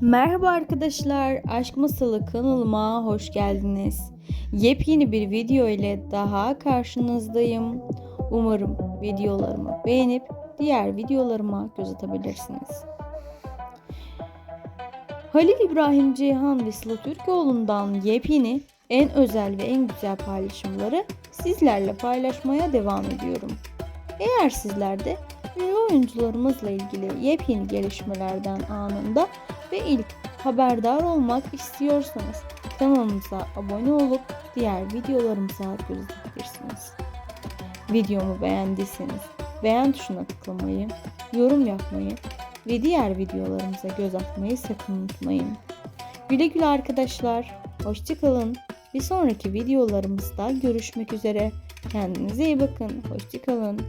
Merhaba arkadaşlar, Aşk Masalı kanalıma hoş geldiniz. Yepyeni bir video ile daha karşınızdayım. Umarım videolarımı beğenip diğer videolarıma göz atabilirsiniz. Halil İbrahim Ceyhan ve Sıla Türkoğlu'ndan yepyeni, en özel ve en güzel paylaşımları sizlerle paylaşmaya devam ediyorum. Eğer sizler de oyuncularımızla ilgili yepyeni gelişmelerden anında ve ilk haberdar olmak istiyorsanız kanalımıza abone olup diğer videolarımıza göz atabilirsiniz. Videomu beğendiyseniz beğen tuşuna tıklamayı, yorum yapmayı ve diğer videolarımıza göz atmayı sakın unutmayın. Güle güle arkadaşlar. Hoşçakalın. Bir sonraki videolarımızda görüşmek üzere. Kendinize iyi bakın. Hoşçakalın.